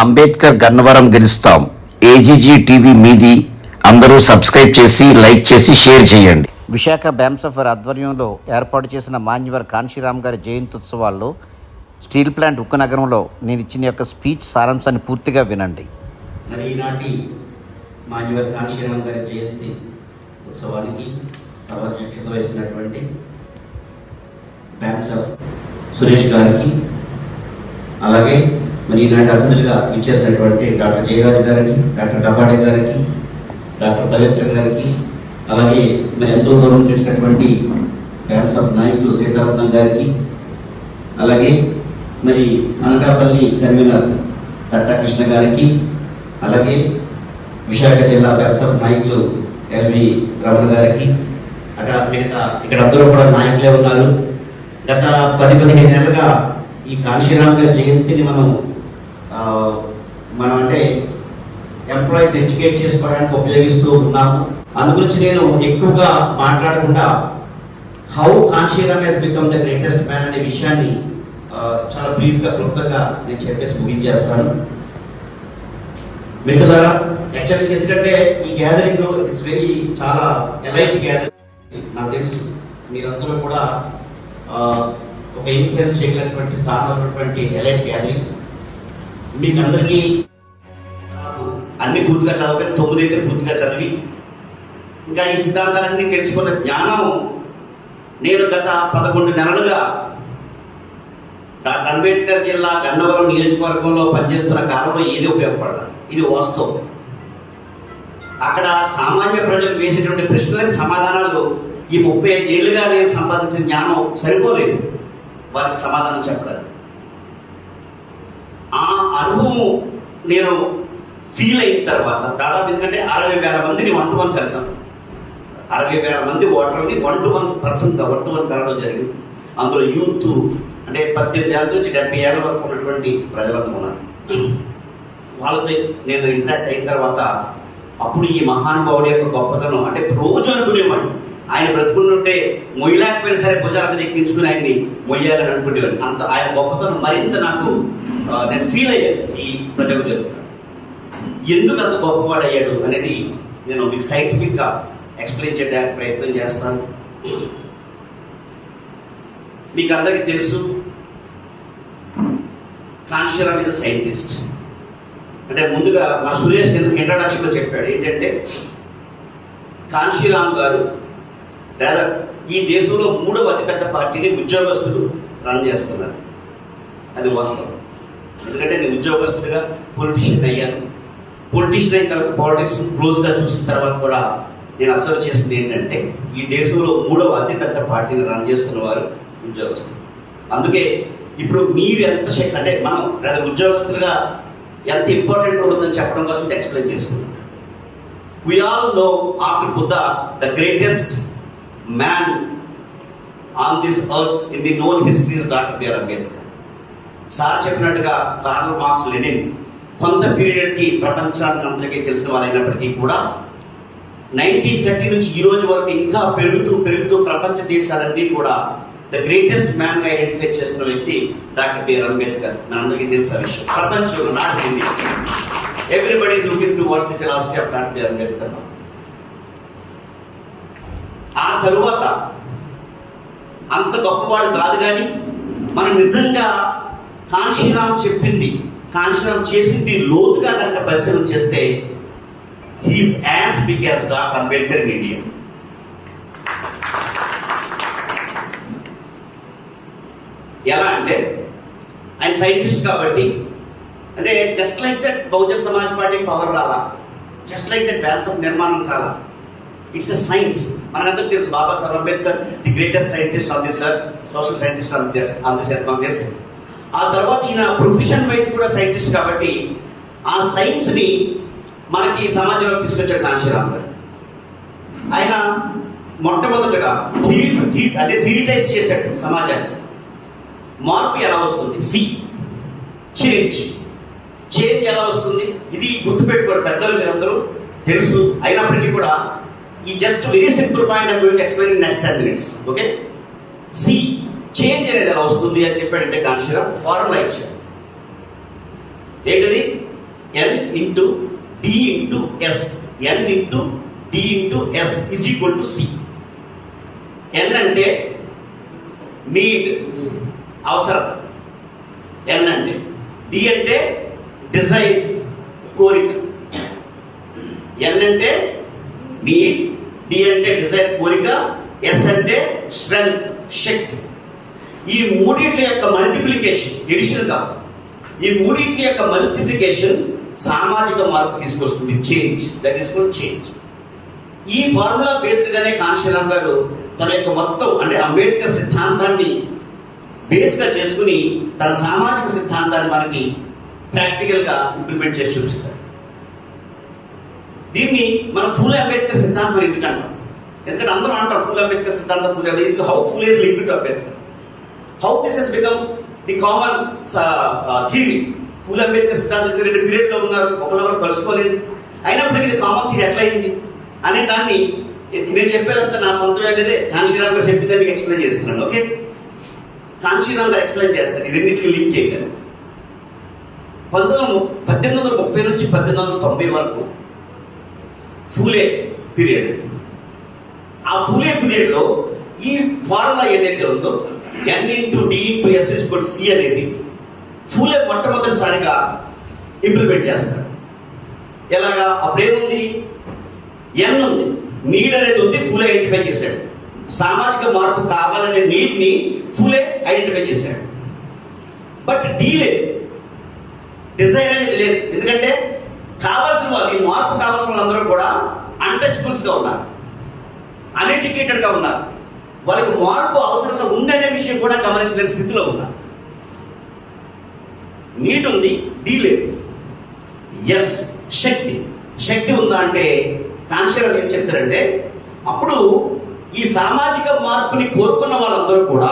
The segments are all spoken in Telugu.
అంబేద్కర్ గన్నవరం గెలుస్తాం. ఏజీజీ టీవీ మీది. అందరూ సబ్స్క్రైబ్ చేసి లైక్ చేసి షేర్ చేయండి. విశాఖ బ్యాంసఫర్ ఆధ్వర్యంలో ఏర్పాటు చేసిన మాన్యవర్ కాన్షీరామ్ గారి జయంతి ఉత్సవాల్లో స్టీల్ ప్లాంట్ ఉక్కు నగరంలో నేను ఇచ్చిన యొక్క స్పీచ్ సారాంశాన్ని పూర్తిగా వినండి. మరి ఈనాటి మాన్యువర్ కాంశీరామ్ గారి జయంతి ఉత్సవానికి సభాధ్యక్షత వహిస్తున్నటువంటి బ్యాంక్స్ ఆఫ్ సురేష్ గారికి అలాగే మరి ఈనాటి అతిథులుగా ఇచ్చేసినటువంటి డాక్టర్ జయరాజు గారికి డాక్టర్ డబాడే గారికి డాక్టర్ పవిత్ర గారికి అలాగే మరి ఎంతో దూరం చేసినటువంటి బ్యాంక్స్ ఆఫ్ నాయకులు సీతారత్నం గారికి అలాగే మరి అనకాపల్లి కన్వీనర్ తట్టా కృష్ణ గారికి అలాగే విశాఖ జిల్లా ఆఫ్ నాయకులు ఎల్వి రమణ గారికి అక్కడ మిగతా ఇక్కడ అందరూ కూడా నాయకులే ఉన్నారు. గత పది పదిహేను నెలలుగా ఈ కాంశీరామ్ గారి జయంతిని మనం మనం అంటే ఎంప్లాయీస్ ఎడ్యుకేట్ చేసుకోవడానికి ఉపయోగిస్తూ ఉన్నాము. అందు గురించి నేను ఎక్కువగా మాట్లాడకుండా how Kanshiram he's become the greatest man అనే విషయాన్ని చాలా బ్రీఫ్గా క్లుప్తంగా నేను చెప్పేసి ముగించేస్తాను. మిత్రులారా యాక్చువల్లీ ఎందుకంటే ఈ గ్యాదరింగ్ ఇట్స్ వెరీ చాలా ఎలైట్ గ్యాదరింగ్ నాకు తెలుసు. మీరందరూ కూడా ఒక ఇన్ఫ్లుయెన్స్ చేయగలిగినటువంటి స్థానాలు ఉన్నటువంటి ఎలైట్ గ్యాదరింగ్ మీకు అందరికీ అన్ని పూర్తిగా చదవలేదు తొమ్మిది అయితే పూర్తిగా చదివి. ఇంకా ఈ సిద్ధాంతాలన్నీ తెలుసుకున్న జ్ఞానం నేను గత పదకొండు నెలలుగా డాక్టర్ అంబేద్కర్ జిల్లా గన్నవరం నియోజకవర్గంలో పనిచేస్తున్న కాలంలో ఏది ఉపయోగపడదు. ఇది వాస్తవం. అక్కడ సామాన్య ప్రజలు వేసేటువంటి ప్రశ్నలకు సమాధానాలు ఈ ముప్పై ఐదు నేను సంపాదించిన జ్ఞానం సరిపోలేదు. వారికి సమాధానం చెప్పడం ఆ అనుభవం నేను ఫీల్ అయిన తర్వాత దాదాపు ఎందుకంటే అరవై వేల మందిని వన్ టు వన్ కలిసాను అరవై వేల మంది ఓటర్ని వన్ టు వన్ పర్సన్గా వన్ టు వన్ కలవడం జరిగింది. అందులో యూత్ అంటే పద్దెనిమిది ఏళ్ళ నుంచి డెబ్బై ఏళ్ళ వరకు ఉన్నటువంటి ప్రజలంతా ఉన్నారు. వాళ్ళతో నేను ఇంటరాక్ట్ అయిన తర్వాత అప్పుడు ఈ మహానుభావుడి యొక్క గొప్పతనం అంటే రోజు అనుకునేవాడిని. ఆయన బ్రతుకుంటుంటే మొయ్యలేకపోయినా సరే భుజాల మీద ఎక్కించుకుని ఆయన్ని మొయ్యాలని అనుకునేవాడిని అంత ఆయన గొప్పతనం మరింత నాకు నేను ఫీల్ అయ్యాను ఈ ప్రజలు జరుగుతున్నాను ఎందుకు అంత గొప్పవాడు అయ్యాడు అనేది నేను మీకు సైంటిఫిక్గా ఎక్స్ప్లెయిన్ చేయడానికి ప్రయత్నం చేస్తాను. మీకు అందరికీ తెలుసు కాన్షియరామ్ ఇస్ సైంటిస్ట్ అంటే ముందుగా మా సురేష్ ఇంట్రడక్షన్లో చెప్పాడు ఏంటంటే కాన్షిరామ్ గారు లేదా ఈ దేశంలో మూడవ అతిపెద్ద పార్టీని ఉద్యోగస్తులు రన్ చేస్తున్నారు. అది వాస్తవం. ఎందుకంటే నేను ఉద్యోగస్తుడిగా పొలిటీషియన్ అయ్యాను. పొలిటీషియన్ అయిన తర్వాత పాలిటిక్స్ క్లోజ్గా చూసిన తర్వాత కూడా నేను అబ్జర్వ్ చేసింది ఏంటంటే ఈ దేశంలో మూడవ అతిపెద్ద పార్టీని రన్ చేస్తున్న వారు ఉద్యోగస్తులు. అందుకే ఇప్పుడు మీరు ఎంత శక్తి అంటే మనం లేదా ఉద్యోగస్తులుగా ఎంత ఇంపార్టెంట్ రోల్ ఉందని చెప్పడం కోసం ఎక్స్ప్లెయిన్ చేస్తున్నాం we all know after Buddha the greatest man on this earth in the known history is Dr. B.R. Sir చెప్పినట్టుగా కార్ల్ మార్క్స్ లెనిన్ కొంత పీరియడ్కి ప్రపంచానికి అందరికీ తెలిసిన వాళ్ళైనప్పటికీ కూడా నైన్టీన్ థర్టీ నుంచి ఈ రోజు వరకు ఇంకా పెరుగుతూ పెరుగుతూ ప్రపంచ దేశాలన్నీ కూడా ద గ్రేటెస్ట్ మ్యాన్గా ఐడెంటిఫై చేస్తున్న వ్యక్తి డాక్టర్ బిఆర్ అంబేద్కర్ మనందరికీ తెలిసిన విషయం ప్రపంచంలో నాటి everybody is looking to watch the philosophy of doctor BR Ambedkar ఆ తరువాత అంత గొప్పవాడు కాదు కానీ మనం నిజంగా కాంశీరామ్ చెప్పింది కాంశీరామ్ చేసింది లోతుగా కనుక పరిశీలన చేస్తే he is as big as doctor Ambedkar in India ఎలా అంటే ఆయన సైంటిస్ట్ కాబట్టి అంటే just like that Bahujan Samaj party power రాలా just like that bans of నిర్మాణం కాలా ఇట్స్ ఎ సైన్స్ మనందరికీ తెలుసు Babasaheb Ambedkar the greatest scientist of this earth social scientist of this of this earth మనకు తెలుసు ఆ తర్వాత ఈయన ప్రొఫెషన్ వైజ్ కూడా సైంటిస్ట్ కాబట్టి ఆ సైన్స్ని మనకి సమాజంలో తీసుకొచ్చాడు కాంశీరామ్ గారు. ఆయన మొట్టమొదటగా థియరీ అంటే థియరిటైజ్ చేశాడు సమాజాన్ని. మార్పు ఎలా వస్తుంది? సి. చేంజ్. చేంజ్ ఎలా వస్తుంది? ఇది గుర్తుపెట్టుకోరు పెద్దలు మీరందరూ. తెలుసు. అయినప్పటికీ కూడా ఈ just very simple point I'm going explain next ten minutes okay C change అనేది ఎలా వస్తుంది అని చెప్పాడంటే కాన్షిరా ఫార్ములా ఇచ్చాడు. ఏంటిది? N into D into S N into D into S is equal to C N అంటే నీడ్ అవసరం. ఎన్ అంటే డి అంటే డిజైర్ కోరిక. ఎన్ అంటే డి అంటే డిజైర్ కోరిక ఎస్ అంటే స్ట్రెంగ్త్ శక్తి. ఈ మూడింటి యొక్క మల్టిప్లికేషన్ ఎడిషన్ కాదు ఈ మూడింటి యొక్క మల్టిప్లికేషన్ సామాజిక మార్పు తీసుకొస్తుంది. Change that is called change ఈ ఫార్ములా బేస్డ్ గానే కాంశీరామ్ గారు తన యొక్క మొత్తం అంటే అంబేద్కర్ సిద్ధాంతాన్ని బేస్గా చేసుకుని తన సామాజిక సిద్ధాంతాన్ని మనకి ప్రాక్టికల్గా ఇంప్లిమెంట్ చేసి చూపిస్తారు. దీన్ని మనం ఫుల్ అంబేద్కర్ సిద్ధాంతం ఎందుకంటాం? ఎందుకంటే అందరూ అంటారు ఫుల్ అంబేద్కర్ సిద్ధాంతం Phule Ambedkar. How Phule is link to Ambedkar how this is become the common theory Phule Ambedkar సిద్ధాంతం రెండు పీరియడ్లో ఉన్నారు ఒకరినొకరు కలుసుకోలేదు. అయినప్పటికీ ఇది కామన్ థీరీ ఎట్లా అయింది? అనే దాన్ని నేను చెప్పేదంతా నా సొంతం వెళ్ళేదే కాంశీరామ్ గారు చెప్పిందే మీకు ఎక్స్ప్లెయిన్ చేస్తున్నాను ఓకే కాన్షీరామ్ గారు ఎక్స్ప్లెయిన్ చేస్తాను ఈ రెండింటికి లింక్ చేయగలరు పంతొమ్మిది పద్దెనిమిది వందల ముప్పై నుంచి పద్దెనిమిది వందల తొంభై వరకు ఫూలే పీరియడ్. ఆ ఫూలే పీరియడ్లో ఈ ఫార్ములా ఏదైతే ఉందో N into D into S is equal C అనేది ఫూలే మొట్టమొదటిసారిగా ఇంప్లిమెంట్ చేస్తారు. ఎలాగా? అప్పుడేముంది ఎన్ ఉంది. నీడ్ అనేది ఉంది ఫూలే ఐడెంటిఫై చేశాడు. సామాజిక మార్పు కావాలనే నీడ్ని ఫూలే ఐడెంటిఫై చేశాడు. బట్ డీ లేదు. డిజైర్ అనేది లేదు. ఎందుకంటే కావాల్సిన వాళ్ళు ఈ మార్పు కావాల్సిన వాళ్ళందరూ కూడా అన్టచబుల్స్గా ఉన్నారు. అన్ఎడ్యుకేటెడ్గా ఉన్నారు. వాళ్ళకి మార్పు అవసరత ఉందనే విషయం కూడా గమనించలేని స్థితిలో ఉన్నారు. నీట్ ఉంది డీ లేదు. ఎస్ శక్తి. శక్తి ఉందా అంటే కాన్షియర్ ఏం చెప్తారంటే అప్పుడు ఈ సామాజిక మార్పుని కోరుకున్న వాళ్ళందరూ కూడా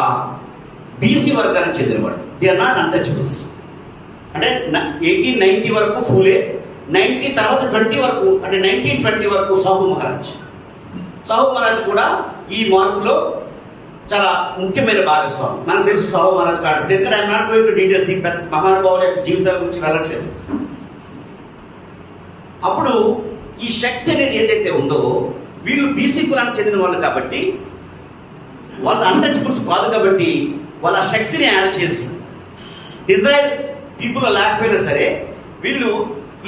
బీసీ వర్గానికి చెందినవాడు దే ఆర్ నాట్ అన్టచబుల్స్ అంటే ఎయిటీన్ నైన్టీ వరకు ఫూలే నైన్టీ తర్వాత ట్వంటీ వరకు అంటే నైన్టీన్ ట్వంటీ వరకు సాహు మహారాజ్. సాహు మహారాజ్ కూడా ఈ మార్పులో చాలా ముఖ్యమైన భాగస్వామి. మనకు తెలుసు సాహు మహారాజ్ కాదు ఎందుకంటే I'm not going to details ఈ పెద్ద మహానుభావుల యొక్క జీవితాల గురించి వెళ్ళట్లేదు. అప్పుడు ఈ శక్తి అనేది ఏదైతే ఉందో వీళ్ళు బీసీ కులానికి చెందిన వాళ్ళు కాబట్టి వాళ్ళ అన్టచబుల్స్ కాదు కాబట్టి వాళ్ళ శక్తిని యాడ్ చేసి డిజైర్ పీపుల్ లేకపోయినా సరే వీళ్ళు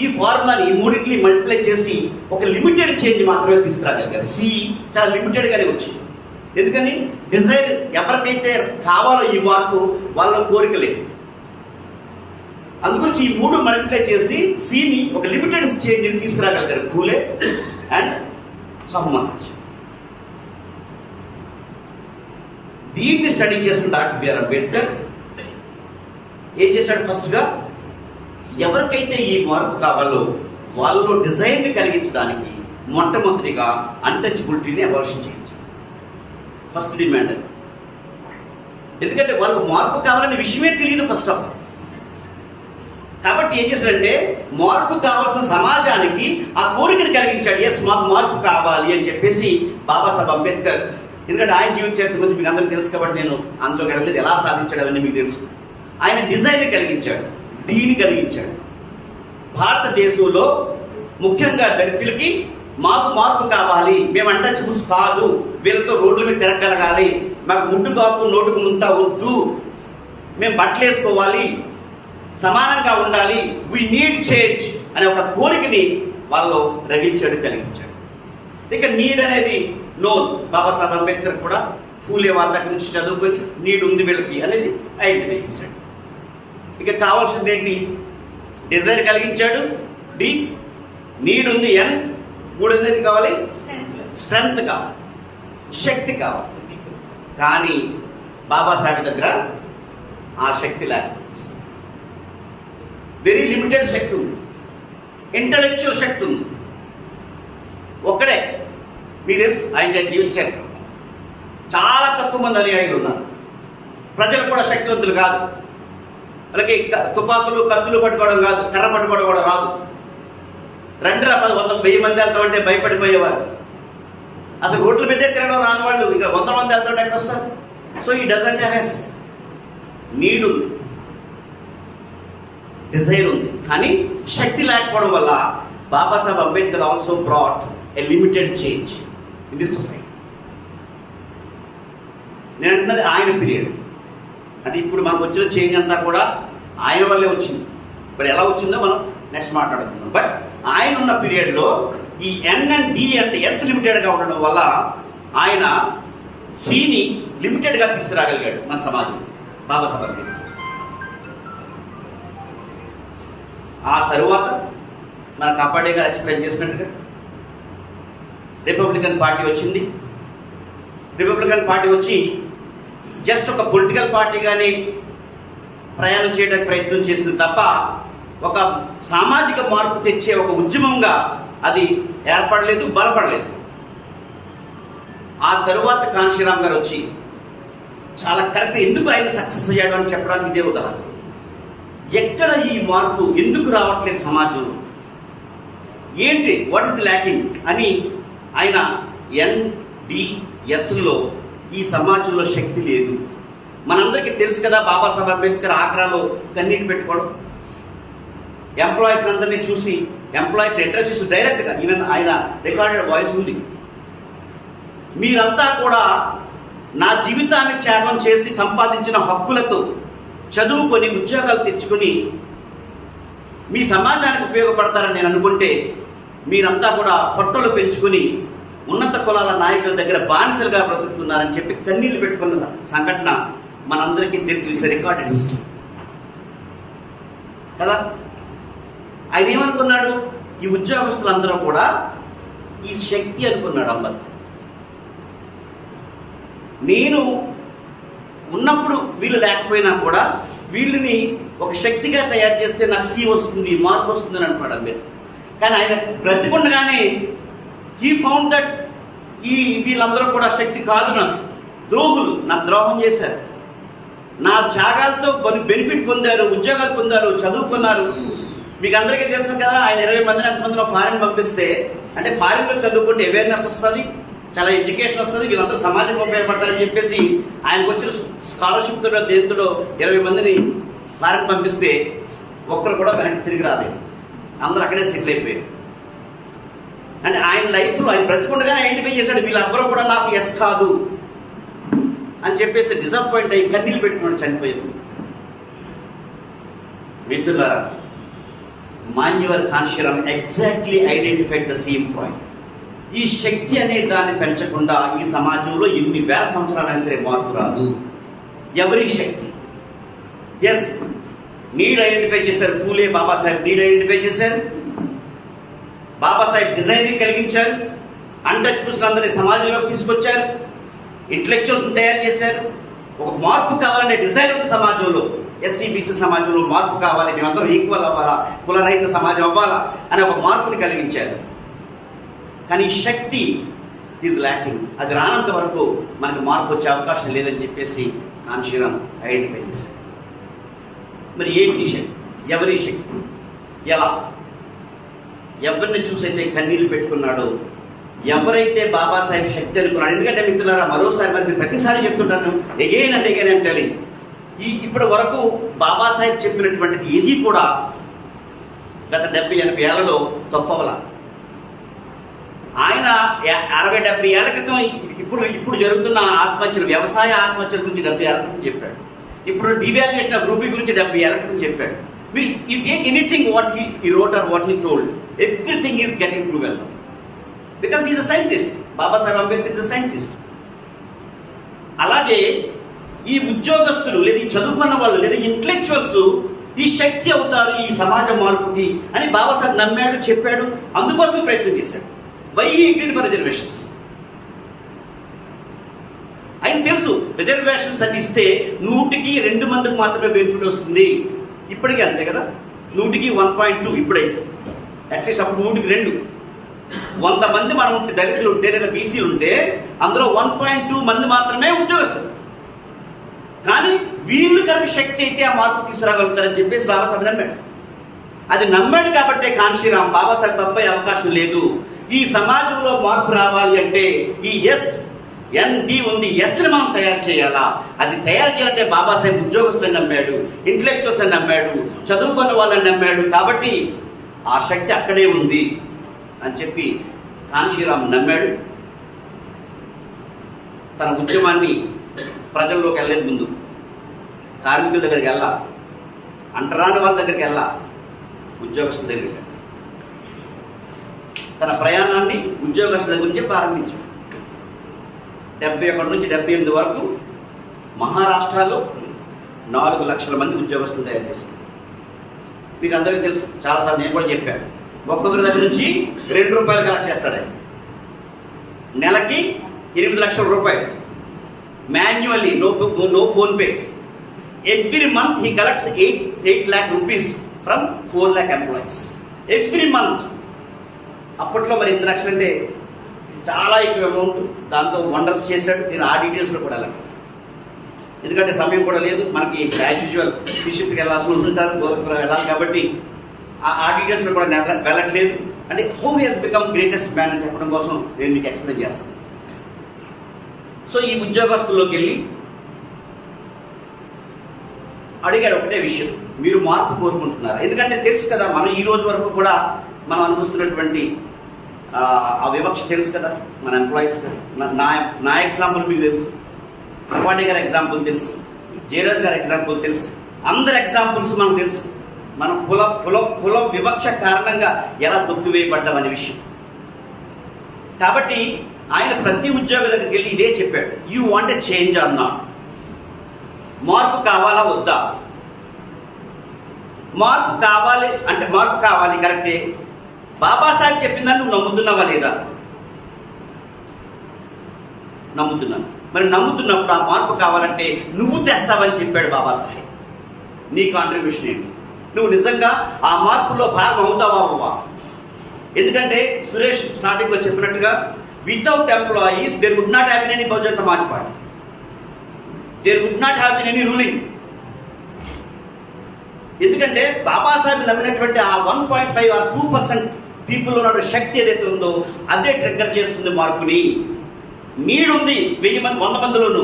ఈ ఫార్ములాని ఈ మూడింటిని మల్టిప్లై చేసి ఒక లిమిటెడ్ చేంజ్ మాత్రమే తీసుకురాగలిగారు. సి చాలా లిమిటెడ్ గానే వచ్చింది. ఎందుకని? డిజైర్ ఎవరికైతే కావాలో ఈ మార్పు వాళ్ళ కోరిక లేదు. అందుగురించి ఈ మూడు మల్టిప్లై చేసి సిని ఒక లిమిటెడ్ చేంజ్ తీసుకురాగలిగారు పూలే అండ్ సహమహారాజ్ దీన్ని స్టడీ చేసిన డాక్టర్ బిఆర్ అంబేద్కర్. ఏం చేశాడు ఫస్ట్గా ఎవరికైతే ఈ మార్పు కావాలో వాళ్ళలో డిజైన్ కలిగించడానికి మొట్టమొదటిగా అన్టచబిలిటీని అబార్షన్ చేయించారు. ఫస్ట్ డిమాండ్ ఎందుకంటే వాళ్ళకు మార్పు కావాలనే విషయమే తెలియదు ఫస్ట్ ఆఫ్ ఆల్ కాబట్టి ఏం చేశాడంటే మార్పు కావాల్సిన సమాజానికి ఆ కోరికను కలిగించాడు. ఎస్ మాకు మార్పు కావాలి అని చెప్పేసి బాబాసాహెబ్ అంబేద్కర్. ఎందుకంటే ఆయన జీవిత చరిత్ర గురించి మీకు అందరికీ తెలుసు కాబట్టి నేను అందులో వెళ్ళలేదు. ఎలా సాధించాడు అవన్నీ మీకు తెలుసు. ఆయన డిజైన్ కలిగించాడు. డీని కలిగించాడు. భారతదేశంలో ముఖ్యంగా దళితులకి మాకు మార్పు కావాలి. మేము అంటచబుల్స్ కాదు. వీళ్ళతో రోడ్ల మీద తిరగలగాలి మాకు ముడ్డు కాపు నోటుకు ముంత వద్దు. మేము బట్టలు వేసుకోవాలి. సమానంగా ఉండాలి. వి నీడ్ చేంజ్ అనే ఒక కోరికని వాళ్ళు రగిల్చాడు కలిగించాడు. ఇక నీడ్ అనేది నోన్ బాబాసాహెబ్ అంబేద్కర్ కూడా ఫూలే వాళ్ళ దగ్గర నుంచి చదువుకొని నీడ్ ఉంది వీళ్ళకి అనేది ఐడెంటిఫై చేశాడు. ఇక కావాల్సింది ఏంటి? డిజైర్ కలిగించాడు. డి నీడ్ ఉంది. ఎన్ మూడు ఏంటి కావాలి? స్ట్రెంగ్త్ కావాలి. శక్తి కావాలి. కానీ బాబాసాహెబ్ దగ్గర ఆ శక్తి లేక వెరీ లిమిటెడ్ శక్తి ఉంది. ఇంటలెక్చువల్ శక్తి ఉంది. ఒక్కడే. మీకు తెలుసు ఆయన జీవించారు. చాలా తక్కువ మంది అనుయాయులు ఉన్నారు. ప్రజలు కూడా శక్తివంతులు కాదు. అలాగే తుపాకులు కత్తులు పట్టుకోవడం కాదు కర్ర పట్టుకోవడం కూడా రాదు. రెండు పది వంద వెయ్యి మంది వెళ్తామంటే భయపడిపోయేవారు. అసలు రోడ్ల మీదే తిరగడం రాని వాళ్ళు ఇంకా వంద మంది వెళ్తాడు ఎక్కడ వస్తారు? సో ఈ డజంట్ హ్యావ్ నీడ్ ఉంది. డిజైర్ ఉంది. కానీ శక్తి లేకపోవడం వల్ల Babasaheb Ambedkar also brought a limited change in the society నేను అంటున్నది ఆయన పీరియడ్ అంటే ఇప్పుడు మనకు వచ్చిన చేంజ్ అంతా కూడా ఆయన వల్లే వచ్చింది. ఇప్పుడు ఎలా వచ్చిందో మనం నెక్స్ట్ మాట్లాడుకుందాం. బట్ ఆయన ఉన్న పీరియడ్లో ఈ N and D and S లిమిటెడ్గా ఉండడం వల్ల ఆయన సిని లిమిటెడ్గా తీసుకురాగలిగాడు మన సమాజం బాబాసాహెబ్ అంబేద్కర్. ఆ తరువాత మన కాపాడే గారు ఎక్స్ప్లెయిన్ చేసినట్టుగా రిపబ్లికన్ పార్టీ వచ్చింది. రిపబ్లికన్ పార్టీ వచ్చి జస్ట్ ఒక పొలిటికల్ పార్టీగానే ప్రయాణం చేయడానికి ప్రయత్నం చేసింది తప్ప ఒక సామాజిక మార్పు తెచ్చే ఒక ఉద్యమంగా అది ఏర్పడలేదు బలపడలేదు. ఆ తరువాత కాంశీరామ్ గారు వచ్చి చాలా కరెక్ట్ ఎందుకు ఆయన సక్సెస్ అయ్యాడు? అని చెప్పడానికి ఇదే ఉదాహరణ. ఎక్కడ ఈ మార్పు ఎందుకు రావట్లేదు సమాజంలో ఏంటి? What is lacking? అని ఆయన ఎన్డిఎస్లో ఈ సమాజంలో శక్తి లేదు. మనందరికీ తెలుసు కదా బాబాసాహెబ్ అంబేద్కర్ ఆగ్రాలో కన్నీటి పెట్టుకోవడం. ఎంప్లాయీస్ అందరినీ చూసి ఎంప్లాయీస్ అడ్రస్ చేసి డైరెక్ట్గా ఈవెన్ ఆయన రికార్డెడ్ వాయిస్ ఉంది. మీరంతా కూడా నా జీవితాన్ని త్యాగం చేసి సంపాదించిన హక్కులతో చదువుకొని ఉద్యోగాలు తెచ్చుకొని మీ సమాజానికి ఉపయోగపడతారని నేను అనుకుంటే మీరంతా కూడా పొట్టలు పెంచుకొని ఉన్నత కులాల నాయకుల దగ్గర బానిసలుగా బ్రతుకుతున్నారని చెప్పి కన్నీళ్ళు పెట్టుకున్న సంఘటన మనందరికీ తెలిసి. ఇస్ రికార్డెడ్ హిస్టరీ కదా? ఆయన ఏమనుకున్నాడు? ఈ ఉద్యోగస్తులందరూ కూడా ఈ శక్తి అనుకున్నాడు అంబర్ నేను ఉన్నప్పుడు వీళ్ళు లేకపోయినా కూడా వీళ్ళని ఒక శక్తిగా తయారు చేస్తే నాకు సీ వస్తుంది మార్పు వస్తుంది అని అనుకున్నాడు అంబేద్కర్ కానీ ఆయన బ్రతికుండగానే హీ ఫౌండ్ దట్ ఈ వీళ్ళందరూ కూడా శక్తి కాదు నాకు. ద్రోహులు నా ద్రోహం చేశారు. నా త్యాగాలతో బెనిఫిట్ పొందారు ఉద్యోగాలు పొందారు చదువుకున్నారు మీకు అందరికీ తెలుసు కదా ఆయన ఇరవై మందిని ఎంతమందిలో ఫారిన్ పంపిస్తే అంటే ఫారిన్లో చదువుకుంటే అవేర్నెస్ వస్తుంది చాలా ఎడ్యుకేషన్ వస్తుంది వీళ్ళందరూ సమాజం ఉపయోగపడతారని చెప్పేసి ఆయనకు వచ్చిన స్కాలర్షిప్తో దేంతో ఇరవై మందిని ఫారిన్ పంపిస్తే ఒక్కరు కూడా వెనక్కి తిరిగి రాలేదు. అందరూ అక్కడే సెటిల్ అయిపోయారు. అంటే ఆయన లైఫ్లో ఆయన బ్రతికుండగానే ఐడెంటిఫై చేశాడు? వీళ్ళందరూ కూడా నాకు ఎస్ కాదు. అని చెప్పేసి డిసప్పాయింట్ అయ్యి కన్నీళ్ళు పెట్టుకుని చనిపోయారు మిత్రులారా Manyavar Kanshiram exactly identified the same point ఈ శక్తి అనే దాన్ని పెంచకుండా ఈ సమాజంలో ఎన్ని వేల సంవత్సరాలైనా సరే మార్పు రాదు. ఎవరి శక్తి? ఎస్ నీడ్ ఐడెంటిఫై చేశారు ఫూలే బాబాసాహెబ్. నీడ్ ఐడెంటిఫై చేశారు? బాబాసాహెబ్ డిజైన్ కలిగించారు. అన్టచ్బుల్స్ అందరినీ సమాజంలోకి తీసుకొచ్చారు. ఇంటలెక్చువల్స్ తయారు చేశారు. ఒక మార్పు కావాలనే డిజైన్ ఉంది సమాజంలో. ఎస్సీ బీసీ సమాజంలో మార్పు కావాలి మేమందరం ఈక్వల్ అవ్వాలా కులరహిత సమాజం అవ్వాలా అనే ఒక మార్పుని కలిగించారు. కానీ శక్తి ఈజ్ ల్యాకింగ్ అది రానంత వరకు మనకు మార్పు వచ్చే అవకాశం లేదని చెప్పేసి కాన్షీరామ్ ఐడెంటిఫై చేశారు. మరి ఏంటి శక్తి? ఎవరి శక్తి? ఎలా? ఎవరిని చూసైతే కన్నీళ్ళు పెట్టుకున్నాడో ఎవరైతే బాబాసాహెబ్ శక్తి అనుకున్నాడు ఎందుకంటే మిత్రులారా మరోసారి మరి నేను ప్రతిసారి చెప్తుంటాను ఎగైన్ అంటే ఎగైన్ అంటే ఈ ఇప్పటి వరకు బాబాసాహెబ్ చెప్పినటువంటిది ఏది కూడా గత డెబ్బై ఎనభై ఏళ్ళలో తప్పవల. ఆయన అరవై డెబ్బై ఏళ్ళ క్రితం ఇప్పుడు ఇప్పుడు జరుగుతున్న ఆత్మహత్యలు వ్యవసాయ ఆత్మహత్యల గురించి డెబ్బై ఏళ్ళ క్రితం చెప్పాడు. ఇప్పుడు డివాల్యుయేషన్ ఆఫ్ రూపీ గురించి డెబ్బై ఏళ్ళ క్రితం చెప్పాడు. మీరు you take anything what he ఈ wrote or what he told everything is getting Because well because a scientist. Scientist Babasaheb Ambedkar is a scientist అలాగే ఈ ఉద్యోగస్తులు లేదా ఈ చదువుకున్న వాళ్ళు లేదా ఇంటలెక్చువల్స్ ఈ శక్తి అవుతారు ఈ సమాజ మార్పుకి అని బాబాసాహెబ్ నమ్మాడు చెప్పాడు. అందుకోసం ప్రయత్నం చేశాడు. వై ఇంటి ఫర్ రిజర్వేషన్స్ ఆయన తెలుసు రిజర్వేషన్స్ అని ఇస్తే నూటికి రెండు మందికి మాత్రమే బెనిఫిట్ వస్తుంది. ఇప్పటికీ అంతే కదా? నూటికి వన్ పాయింట్ టూ ఇప్పుడైతే. అట్లీస్ట్ అప్పుడు నూటికి రెండు. వంద మంది మనం ఉంటే దళితులు ఉంటే లేదా బీసీలు ఉంటే అందులో వన్ పాయింట్ టూ మంది మాత్రమే ఉద్యోగస్తులు. కానీ వీళ్ళు కనుక శక్తి అయితే ఆ మార్పు తీసుకురాగలుగుతారని చెప్పేసి బాబాసాహెబ్ నమ్మాడు. అది నమ్మాడు కాబట్టే కాంశీరామ్ బాబాసాహెబ్ తప్పే అవకాశం లేదు. ఈ సమాజంలో మార్పు రావాలి అంటే ఈ ఎస్ ఎన్డి ఉంది ఎస్ని మనం తయారు చేయాలా? అది తయారు చేయాలంటే బాబాసాహెబ్ ఉద్యోగస్తులను నమ్మాడు ఇంటలెక్చువల్స్ అని నమ్మాడు చదువుకున్న వాళ్ళని నమ్మాడు. కాబట్టి ఆ శక్తి అక్కడే ఉంది అని చెప్పి కాంశీరామ్ నమ్మాడు. తన ఉద్యమాన్ని ప్రజల్లోకి వెళ్ళేది ముందు. కార్మికుల దగ్గరికి వెళ్ళా అంటరాని వాళ్ళ దగ్గరికి వెళ్ళా ఉద్యోగస్తుల దగ్గరికి తన ప్రయాణాన్ని ఉద్యోగస్తుల గురించి ప్రారంభించాడు. డెబ్బై ఒకటి నుంచి డెబ్బై ఎనిమిది వరకు మహారాష్ట్రలో నాలుగు లక్షల మంది ఉద్యోగస్తులు తయారు చేశారు. మీకు అందరికీ తెలుసు చాలాసార్లు నేను కూడా చెప్పాను. ఒక్కొక్కరి దగ్గర నుంచి రెండు రూపాయలు కలెక్ట్ చేస్తాడు. నెలకి ఎనిమిది లక్షల రూపాయలు. Manually no no phone pay every month he collects eight eight lakh rupees from four lakh employees every month అప్పట్లో మరి ఎనిమిది లక్షలు అంటే చాలా ఎక్కువ అమౌంట్ దాంతో వండర్స్ చేశాడు. నేను ఆ డీటెయిల్స్లో కూడా వెళ్ళాను. ఎందుకంటే సమయం కూడా లేదు. మనకి యాజ్ యూజువల్ వెళ్ళాల్సిన వెళ్ళాల్సి ఉంటారు గోరఖపురం వెళ్ళాలి కాబట్టి ఆ ఆ డీటెయిల్స్లో కూడా వెళ్ళట్లేదు. అంటే who he's become greatest man అని చెప్పడం కోసం నేను మీకు ఎక్స్ప్లెయిన్ చేస్తాను. సో ఈ ఉద్యోగస్తుల్లోకి వెళ్ళి అడిగాడు ఒకటే విషయం. మీరు మార్పు కోరుకుంటున్నారా? ఎందుకంటే తెలుసు కదా మనం ఈ రోజు వరకు కూడా మనం అనుభవిస్తున్నటువంటి ఆ, ఆ వివక్ష తెలుసు కదా మన ఎంప్లాయీస్ నా నా ఎగ్జాంపుల్ మీకు తెలుసు. అంబానీ గారి ఎగ్జాంపుల్ తెలుసు. జయరాజ్ గారి ఎగ్జాంపుల్ తెలుసు. అందరి ఎగ్జాంపుల్స్ మనకు తెలుసు. మనం కుల కుల కుల వివక్ష కారణంగా ఎలా తొక్కివేయబడ్డాం అనే విషయం. కాబట్టి ఆయన ప్రతి ఉద్యోగుల దగ్గరికి వెళ్ళి ఇదే చెప్పాడు. యూ వాంట్ ఎ చేంజ్ అన్నాడు మార్పు కావాలా వద్దా? మార్పు కావాలి అంటే మార్పు కావాలి కరెక్టే. బాబాసాహెబ్ చెప్పిందని నువ్వు నమ్ముతున్నావా లేదా? నమ్ముతున్నాను. మరి నమ్ముతున్నప్పుడు ఆ మార్పు కావాలంటే నువ్వు తెస్తావని చెప్పాడు బాబాసాహెబ్. నీ కాంట్రిబ్యూషన్ ఏంటి? నువ్వు నిజంగా ఆ మార్పులో భాగం అవుతావా అవ్వవా ఎందుకంటే సురేష్ స్టార్టింగ్లో చెప్పినట్టుగా without employees there would not have any Bahujan Samaj party there would not have any ruling ఎందుకంటే బాబాసాహెబ్ నమ్మినటువంటి ఆ వన్ పాయింట్ ఫైవ్ ఆ టూ పర్సెంట్ పీపుల్ ఉన్న శక్తి ఏదైతే ఉందో అదే ట్రిగ్గర్ చేస్తుంది మార్పుని. నీడ్ ఉంది వెయ్యి మంది వంద మందిలోను.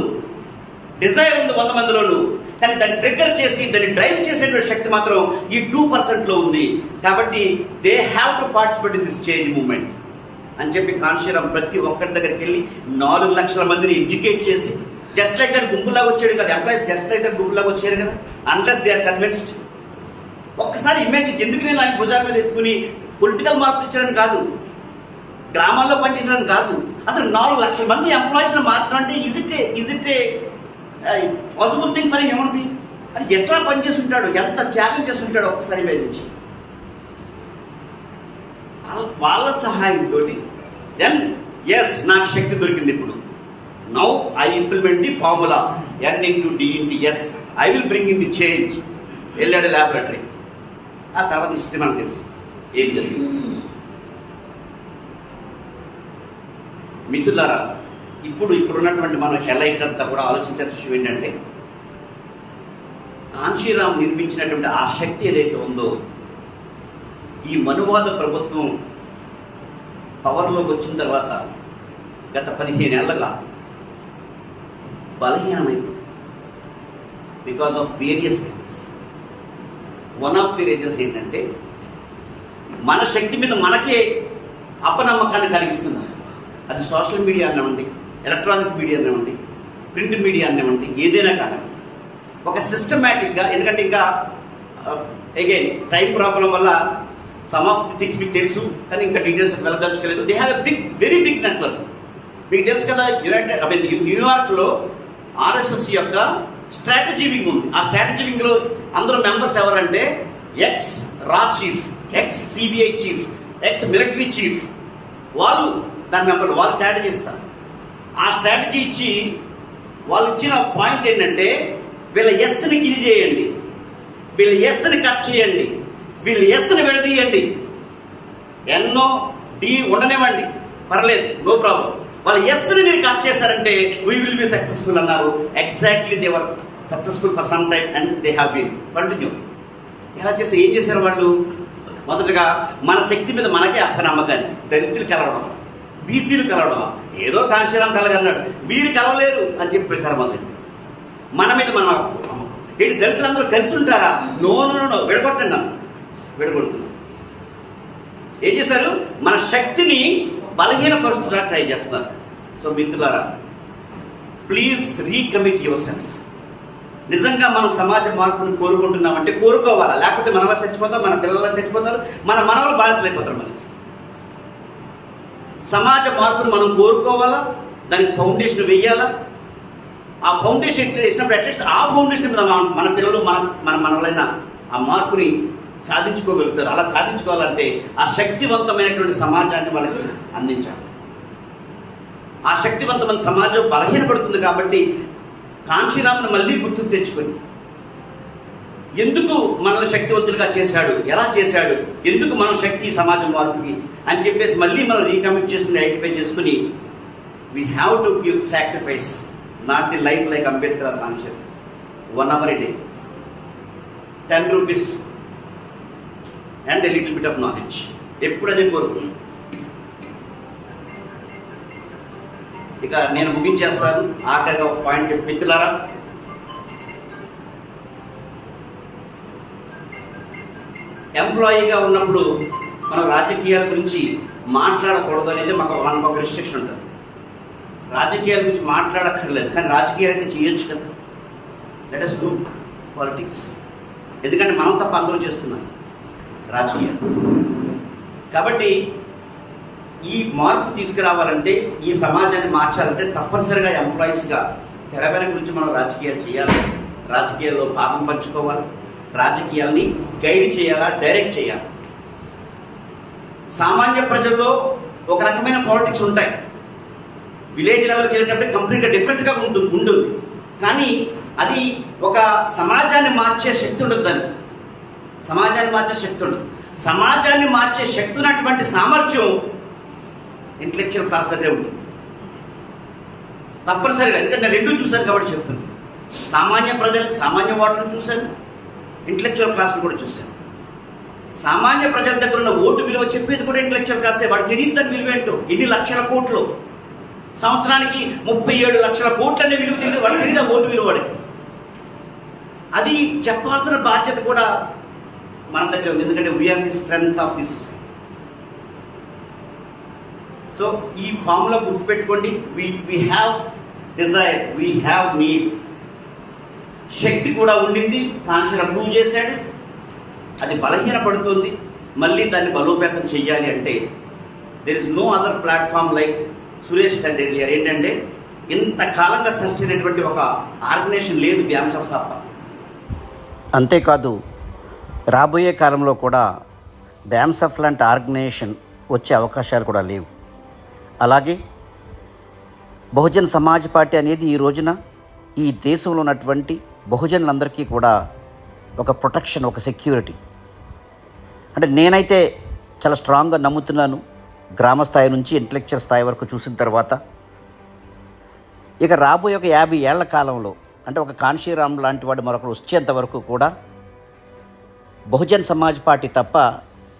డిజైర్ ఉంది వంద మందిలోను. కానీ దాన్ని ట్రిగ్గర్ చేసి దాన్ని డ్రైవ్ చేసేటువంటి శక్తి మాత్రం ఈ టూ పర్సెంట్లో ఉంది. కాబట్టి they have to participate in this change movement అని చెప్పి కాన్షీరామ్ ప్రతి ఒక్కరి దగ్గరికి వెళ్ళి నాలుగు లక్షల మందిని ఎడ్యుకేట్ చేసి జస్ట్ లైక్ దాని గుంపులాగా వచ్చాడు కదా ఎంప్లాయీస్ జస్ట్ లైక్ దాని గుంపులాగా వచ్చారు కదా అన్లెస్ దే ఆర్ కన్విన్స్డ్ ఒక్కసారి ఇమేజ్ ఎందుకు నేను ఆయన భుజాల మీద ఎత్తుకుని పొలిటికల్ మార్పులు ఇచ్చాడని కాదు గ్రామాల్లో పనిచేసడం కాదు అసలు నాలుగు లక్షల మంది ఎంప్లాయీస్ మార్చడం అంటే is it is it possible thing for human being అది ఎట్లా పనిచేస్తుంటాడు ఎంత త్యాగం చేస్తుంటాడు ఒక్కసారి వేధించి వాళ్ళ- వాళ్ళ సహాయంతో దెన్ ఎస్ నాకు శక్తి దొరికింది ఇప్పుడు. Now I implement the formula N into D into S I will bring in the change వెళ్ళాడు ల్యాబొరేటరీ ఆ తర్వాత ఇస్తే మనకు తెలుసు. ఏం జరిగింది? మిత్రులారా ఇప్పుడు ఇప్పుడు ఉన్నటువంటి మన హెలైట్ అంతా కూడా ఆలోచించాల్సిన విషయం ఏంటంటే కాంశీరామ్ నిర్మించినటువంటి ఆ శక్తి ఏదైతే ఉందో ఈ మనువాద ప్రభుత్వం పవర్లోకి వచ్చిన తర్వాత గత పదిహేను ఏళ్ళగా బలహీనమైంది because of various reasons one of the reasons ఏంటంటే మన శక్తి మీద మనకే అపనమ్మకాన్ని కలిగిస్తుంది. అది సోషల్ మీడియా అనివ్వండి ఎలక్ట్రానిక్ మీడియా అనివ్వండి ప్రింట్ మీడియా అనివ్వండి ఏదైనా కానివ్వండి ఒక సిస్టమేటిక్గా ఎందుకంటే ఇంకా అగైన్ టైం ప్రాబ్లం వల్ల సమ్ ఆఫ్ ది థింగ్స్ మీకు తెలుసు కానీ ఇంకా details వెళ్ళదలుచుకోలేదు. They have a big very big network మీకు తెలుసు కదా యునైటెడ్ ఐ మీన్ న్యూయార్క్లో ఆర్ఎస్ఎస్ యొక్క స్ట్రాటజీ వింగ్ ఉంది. ఆ స్ట్రాటజీ వింగ్లో అందరూ మెంబర్స్ ఎవరంటే ఎక్స్ రా chief ex CBI chief ex military chief వాళ్ళు దాని మెంబర్లు వాళ్ళు స్ట్రాటజీ ఇస్తారు. ఆ స్ట్రాటజీ ఇచ్చి వాళ్ళు ఇచ్చిన పాయింట్ ఏంటంటే వీళ్ళ ఎస్ని గిల్ చేయండి. వీళ్ళ ఎస్ని కట్ చేయండి. వీళ్ళ ఎస్ని విడదీయండి. ఎన్నో డి ఉండనివ్వండి. పర్లేదు నో ప్రాబ్లం వాళ్ళ ఎస్ని మీరు కట్ చేశారంటే వీ విల్ బి సక్సెస్ఫుల్ అన్నారు. Exactly they were successful for some time and they have been continue ఎలా చేసి ఏం చేశారు వాళ్ళు? మొదటగా మన శక్తి మీద మనకే అప్పనమ్మకాన్ని దళితులు కలవడం. బీసీలు కలవడమా? ఏదో కాంశీరాం కలగన్నాడు. వీరు కలవలేరు అని చెప్పి ప్రచారం మొదలైంది. మన మీద మన ఏంటి దళితులందరూ కలిసి ఉంటారా? నో నో నో విడగొట్టండి నన్ను. విడగొడుతున్నాను ఏం చేశారు? మన శక్తిని బలహీనపరుస్తున్నా ట్రై చేస్తున్నారు. సో మిత్రులారా ప్లీజ్ రీకమిట్ యువర్ సెల్ఫ్ నిజంగా మనం సమాజ మార్పును కోరుకుంటున్నామంటే కోరుకోవాలా? లేకపోతే మనలా చచ్చిపోతాం మన పిల్లల చచ్చిపోతారు మన మనవలు బానిసలైపోతారు మరి. సమాజ మార్పును మనం కోరుకోవాలా? దానికి ఫౌండేషన్ వెయ్యాలా? ఆ ఫౌండేషన్ వేసినప్పుడు అట్లీస్ట్ ఆ ఫౌండేషన్ మీద మన- మన పిల్లలు మన మన మనవలైన ఆ మార్పుని సాధించుకోగలుగుతారు. అలా సాధించుకోవాలంటే ఆ శక్తివంతమైనటువంటి సమాజాన్ని వాళ్ళకి అందించాలి. ఆ శక్తివంతమైన సమాజం బలహీనపడుతుంది కాబట్టి కాంశీరామును మళ్ళీ గుర్తుకు తెచ్చుకొని ఎందుకు మనల్ని శక్తివంతులుగా చేశాడు? ఎలా చేశాడు? ఎందుకు మన శక్తి సమాజం వారికి? అని చెప్పేసి మళ్ళీ మనం రీకమిట్ చేసుకుని ఐడెంటిఫై చేసుకుని we have to give sacrifice not the life like Ambedkar concept one hour day ten rupees and a little bit of knowledge ఎప్పుడు అదే ఇక నేను ముగించేస్తాను. ఆఖరిగా ఒక పాయింట్ చెప్పి మిత్రులారా ఎంప్లాయీగా ఉన్నప్పుడు మనం రాజకీయాల గురించి మాట్లాడకూడదు అనేది మాకు మనకు ఒక రిస్ట్రిక్షన్ ఉంటుంది. రాజకీయాల గురించి మాట్లాడక్కర్లేదు కానీ రాజకీయాలు అయితే చేయొచ్చు కదా. లెట్ అస్ డూ పాలిటిక్స్ ఎందుకంటే మనం తప్ప అందరూ చేస్తున్నాం రాజకీయాలు కాబట్టి ఈ మార్పు తీసుకురావాలంటే ఈ సమాజాన్ని మార్చాలంటే తప్పనిసరిగా ఎంప్లాయీస్గా తెర గురించి మనం రాజకీయాలు చేయాలి. రాజకీయాల్లో భాగం పంచుకోవాలి. రాజకీయాల్ని గైడ్ చేయాలా డైరెక్ట్ చేయాలి? సామాన్య ప్రజల్లో ఒక రకమైన పాలిటిక్స్ ఉంటాయి. విలేజ్ లెవెల్కి వెళ్ళేటప్పుడు కంప్లీట్గా డిఫరెంట్గా ఉంటుంది ఉంటుంది. కానీ అది ఒక సమాజాన్ని మార్చే శక్తి ఉండదు దానికి. సమాజాన్ని మార్చే శక్తి ఉండదు. సమాజాన్ని మార్చే శక్తి ఉన్నటువంటి సామర్థ్యం ఇంటలెక్చువల్ క్లాస్ దగ్గరే ఉంటుంది. తప్పనిసరిగా ఎందుకంటే నేను రెండు చూశాను కాబట్టి చెప్తున్నాను సామాన్య ప్రజలు సామాన్య ఓటర్లు చూశాను ఇంటలెక్చువల్ క్లాస్ని కూడా చూశాను. సామాన్య ప్రజల దగ్గర ఉన్న ఓటు విలువ చెప్పేది కూడా ఇంటలెక్చువల్ క్లాసే వాడు తెలియదు దాని విలువ ఏంటో? ఎన్ని లక్షల కోట్లు? సంవత్సరానికి ముప్పై ఏడు లక్షల కోట్లనే విలువ తెలియదు వాడు తెలియదు ఓటు విలువ వాడికి అది చెప్పాల్సిన బాధ్యత కూడా మన దగ్గర ఉంది. ఎందుకంటే we are the strength of the society so ఈ ఫామ్లో గుర్తుపెట్టుకోండి. We we have desire we have need శక్తి కూడా ఉండింది. కాన్షన్ అప్రూవ్ చేశాడు. అది బలహీనపడుతుంది. మళ్ళీ దాన్ని బలోపేతం చెయ్యాలి అంటే there is no other platform like Suresh said earlier ఏంటంటే ఇంతకాలంగా సృష్టినటువంటి ఒక ఆర్గనైజేషన్ లేదు బ్యామ్స్ ఆఫ్ తప్ప అంతేకాదు రాబోయే కాలంలో కూడా బ్యామ్సఫ్ లాంటి ఆర్గనైజేషన్ వచ్చే అవకాశాలు కూడా లేవు. అలాగే బహుజన్ సమాజ్ పార్టీ అనేది ఈ రోజున ఈ దేశంలో ఉన్నటువంటి బహుజనులందరికీ కూడా ఒక ప్రొటెక్షన్ ఒక సెక్యూరిటీ. అంటే నేనైతే చాలా స్ట్రాంగ్గా నమ్ముతున్నాను. గ్రామ స్థాయి నుంచి ఇంటలెక్చువల్ స్థాయి వరకు చూసిన తర్వాత ఇక రాబోయే ఒక యాభై ఏళ్ళ కాలంలో అంటే ఒక కాన్షీరామ్ లాంటి వాడు మరొకరు వచ్చేంత వరకు కూడా బహుజన్ సమాజ్ పార్టీ తప్ప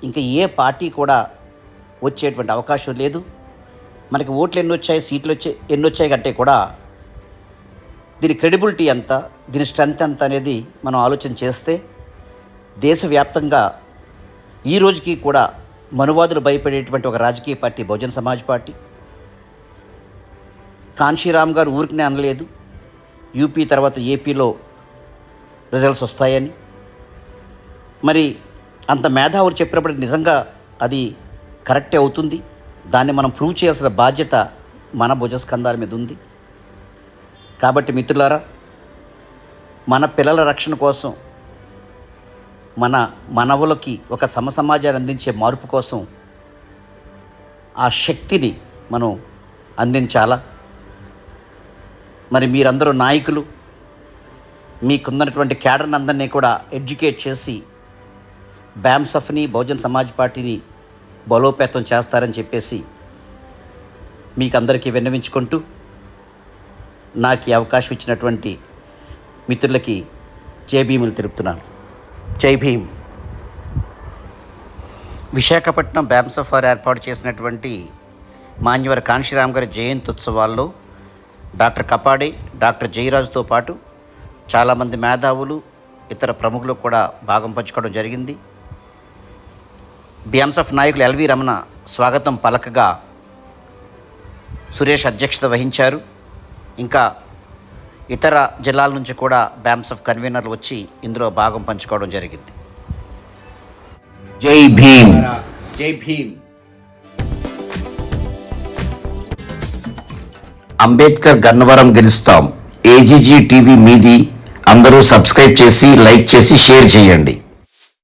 ఇంకా ఏ పార్టీ కూడా వచ్చేటువంటి అవకాశం లేదు. మనకి ఓట్లు ఎన్ని వచ్చాయి సీట్లు వచ్చే ఎన్ని వచ్చాయి కంటే కూడా దీని క్రెడిబిలిటీ ఎంత దీని స్ట్రెంత్ ఎంత అనేది మనం ఆలోచన చేస్తే దేశవ్యాప్తంగా ఈ రోజుకి కూడా మనువాదులు భయపడేటువంటి ఒక రాజకీయ పార్టీ బహుజన్ సమాజ్ పార్టీ. కాన్షీరామ్ గారు ఊరికినే అనలేదు. యూపీ తర్వాత ఏపీలో రిజల్ట్స్ వస్తాయని. మరి అంత మేధావులు చెప్పినప్పుడు నిజంగా అది కరెక్టే అవుతుంది? దాన్ని మనం ప్రూవ్ చేయాల్సిన బాధ్యత మన భుజస్కంధాల మీద ఉంది. కాబట్టి మిత్రులారా మన పిల్లల రక్షణ కోసం మన మనవులకి ఒక సమసమాజాన్ని అందించే మార్పు కోసం ఆ శక్తిని మనం అందించాలా? మరి మీరందరూ నాయకులు మీకున్నటువంటి క్యాడర్ని అందరినీ కూడా ఎడ్యుకేట్ చేసి బ్యామ్సఫ్ని బహుజన్ సమాజ్ పార్టీని బలోపేతం చేస్తారని చెప్పేసి మీకు అందరికీ విన్నవించుకుంటూ నాకు ఈ అవకాశం ఇచ్చినటువంటి మిత్రులకి జై భీములు తెలుపుతున్నాను. జై భీమ్. విశాఖపట్నం బ్యాంసఫార్ ఏర్పాటు చేసినటువంటి మాన్యవర కాంశీరామ్ గారి జయంతి ఉత్సవాల్లో డాక్టర్ కపాడి డాక్టర్ జయరాజుతో పాటు చాలామంది మేధావులు ఇతర ప్రముఖులు కూడా భాగం పంచుకోవడం జరిగింది. బిఎంసఫ్ నాయకులు ఎల్వి రమణ స్వాగతం పలకగా సురేష్ అధ్యక్షత వహించారు. ఇంకా ఇతర జిల్లాల నుంచి కూడా బ్యామ్సఫ్ కన్వీనర్లు వచ్చి ఇందులో భాగం పంచుకోవడం జరిగింది. జై భీమ్. జై భీమ్. అంబేద్కర్ గన్నవరం గెలుస్తాం. ఏజీజీ టీవీ మీది అందరూ సబ్స్క్రైబ్ చేసి లైక్ చేసి షేర్ చేయండి.